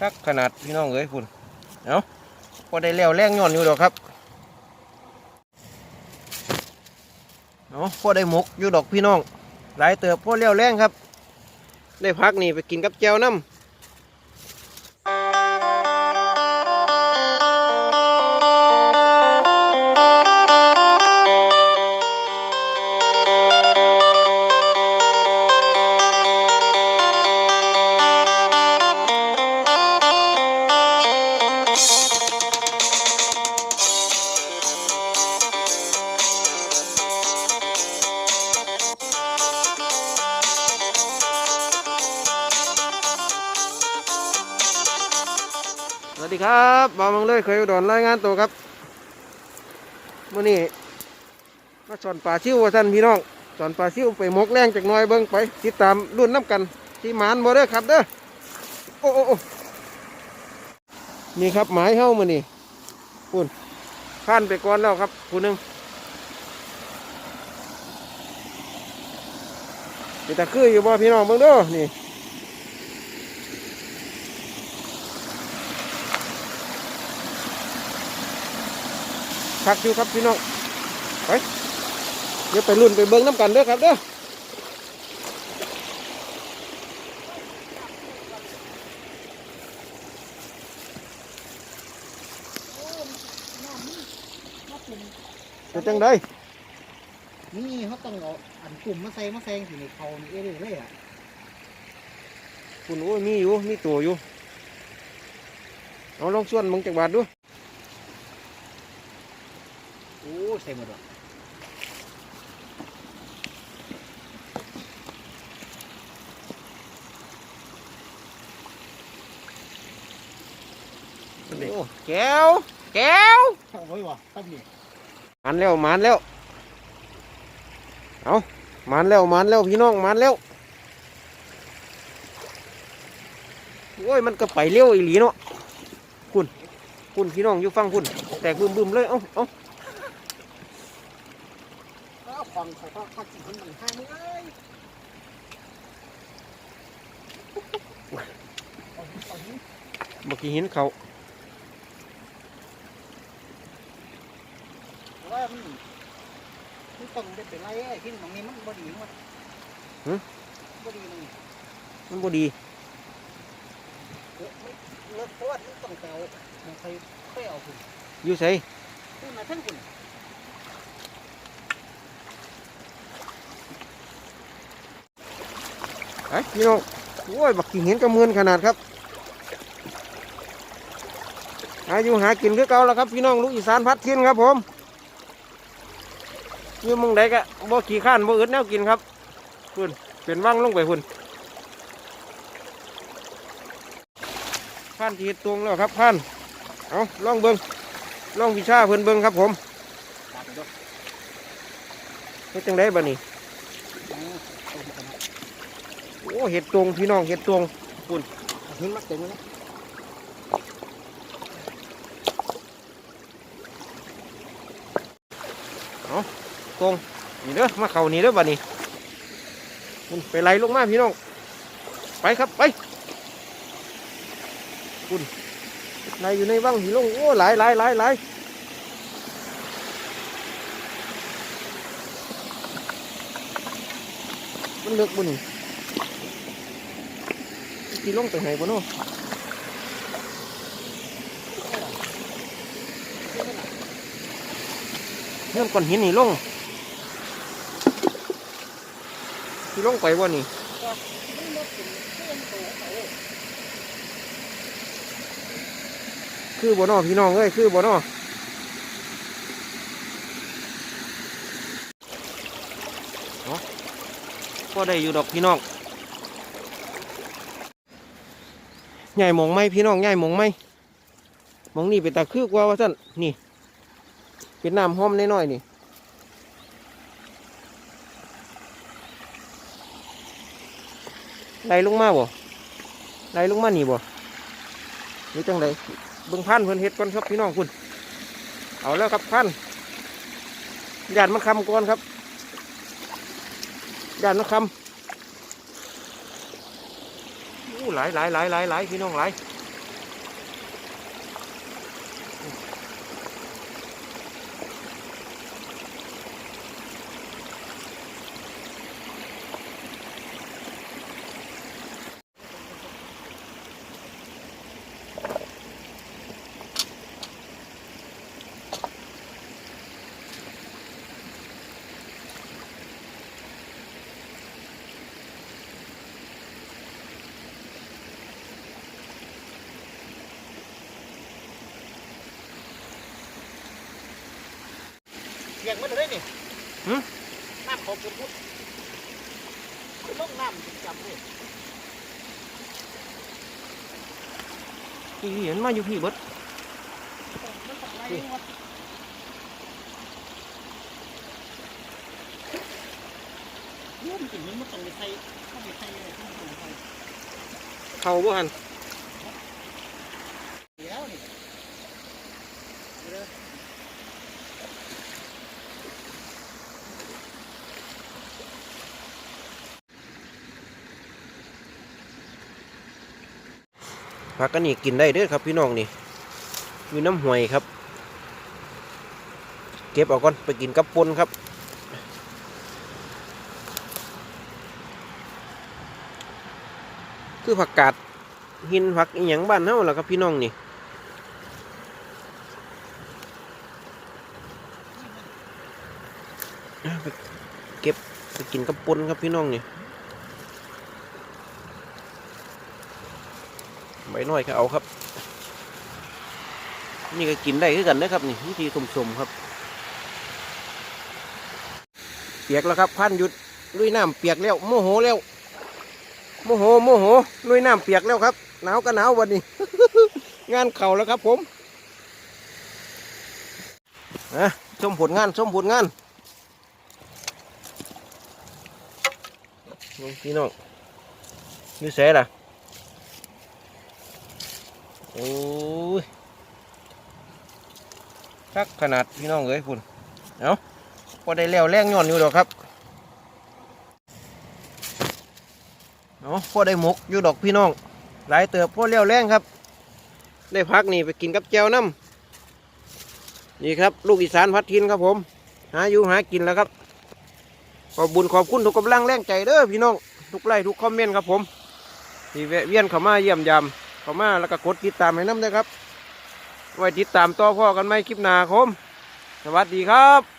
คักขนาดพี่น้องเอ้ยคุณเนาะพอได้แล้วแรงย่อนอยู่ดอกครับเนาะพอได้หมกอยู่ดอกพี่น้องหลายเติบพอเลี้ยวแรงครับ ได้พักนี่ไปกินกับแจวน้ำ สวัสดีครับบาวมังเลยเคยอุดรรายงานตัวครับมื่อนี้มาสอนป่าชิวว่าท่านพี่น้องสอนป่าชิวไปมกแรงจากน้อยเบิ้งไปติดตามรุ่นน้ำกันที่หมานบ่เด้อครับเด้อโอ้โอ้นี่ครับหมายเฮ้ามื่อนี้คุณข้านไปก่อนแล้วครับคุณหนึ่งเป็นตะคืออยู่บ่พี่น้องเบิ้งเด้อนี่ คักอยู่ครับพี่น้องไปเดี๋ยวไปรุ่นไปเบิ้งน้ำกันเด้อครับเด้อเป็นจังไดนี่เขาต้องเอาอันกลุ่มมาใส่มาแซงสิในเขานี่เอ้ยเลยอะคุณโอ้ยมีอยู่มีตัวอยู่เอาลองส่วนมึงจักบาทดูโอ้ใส่หมดละโอ้แก้ว แก้วเอาไว้วะตั้งนี่มันแล้วมันแล้ว เอามันแล้วมันแล้วพี่น้องมันแล้ว โอ้ยมันก็ไปเร็วอีหลีเนาะคุณคุณพี่น้องอยู่ฟังคุณ แตกบึมบึมๆเลย เอ้าเอ้า เองเขาก็คัดสิมันมันห้ามึงเอ้ยเมื่อกี้เห็นเขาว่ามันมันต้องได้เป็นไรไอ้ที่ตรงนี้มันบ่ดีมั้งฮึบ่ดีมันมันบ่ดีเลิกเพราะว่ามันต้องไปเอามันไปไปเอาคุณอยู่ใส่คุณมาทั้งคุณ ไอ้พี่น้องโอ้ยบักกิ่งเห็นกระเมือนขนาดครับอาอยู่หากินคือเก่าแล้วครับพี่น้องลูกอีสานพัดเทิ้นครับผมอยู่มึงใดก็บ่ขี่ข้านบ่อึดแนวกินครับคุณเป็นว่างลงไปคุณพันทีตวงแล้วครับพันเอาล่องเบิงล่องวิชาเพิ่นเบิงครับผมตามไปด้วยเฮ็ดจังไดบัดนี้ เอาเอาหินก่อนนะ โอ้เห็ดตรงพี่น้องเห็ดตรงเอาหินมาเต็มเลยนะตรงนี่เด้อมาเข่านี่เด้อบัดนี้คุณไปไล่ลงมาพี่น้อง ไปครับไปคุณไล่อยู่ในวังหิลงโอ้หลายหลายหลายหลายมันเลือกบุญ ที่ลงไปไหนบ่เนาะเงื่อนก้อนหินนี่ลงที่ลงไปบ่นี่คือบ่นอพี่น้องเอ้ยคือบ่นอเนาะก็ได้อยู่ดอกพี่น้อง ใหญ่หมองไหมพี่น้องใหญ่หมองไหมหมองนี่เป็นตาคือกว่าว่าสั่นนี่ เป็นน้ำห้อมน้อยๆนี่ไหลลงมาบ่ไหลลงมานี่บ่หรือจังไดเบิ่งพันเพิ่นเฮ็ดก่อนครับพี่น้องคุณเอาแล้วครับพันธุ์ยานมันคำก่อนครับยานมันคำอู้ หลายหลายหลายหลายหลายพี่น้องหลาย ปียกมันเลยนี่หึ น้ำเขาเป็นมุดคือลงน้ำจำเลยพี่เห็นมาอยู่พี่เบิดมันต้องไล่วัดร่วมถึงมันต้องไปใส่ต้องไปใส่อะไรต้องไปใส่เขาบ่หัน แล้วนี่เด้อ ผักกันนี่กินได้เด้อครับพี่น้องนี่อยู่น้ำห่วยครับ เก็บเอาก่อนไปกินกับปนครับคือผักกาดหินผักอหย่างบ้านเฮาล่ะครับพี่น้องนี่เก็บไปกินกับปนครับพี่น้องนี่ ใบน้อยก็เอาครับ นี่ก็กินได้คือกันนะครับนี่วิธีสมๆครับ เปียกแล้วครับพันหยุดลุยน้ำเปียกแล้วโมโหแล้วโมโหโมโหลุยน้ำเปียกแล้วครับหนาวก็หนาววันนี้ งานเข่าแล้วครับ ผมนะชมผลงานชมผลงานนี่พี่น้องนี่แสล่ะ โอ้ยคักขนาดพี่น้องเอ้ยคุณเอาะพอได้แล้วแรงย้อนอยู่ดอกครับเอาะพอได้หมกอยู่ดอกพี่น้อง หลายเติบพอเลี้ยวแรงครับ ได้พักนี่ไปกินกับแจวน้ำนี่ครับ ลูกอีสานพัดทินครับผม หาอยู่หากินแล้วครับ ขอบบุญขอบคุณทุกกำลังแรงใจเด้อพี่น้อง ทุกไลค์ทุกคอมเมนต์ครับผมที่แวะเวียนเข้ามาเยี่ยมยาม เข้ามาแล้วก็กดติดตามให้น้ำด้วยครับ ไว้ติดตามต่อพ่อกันไหมคลิปหน้าคมสวัสดีครับ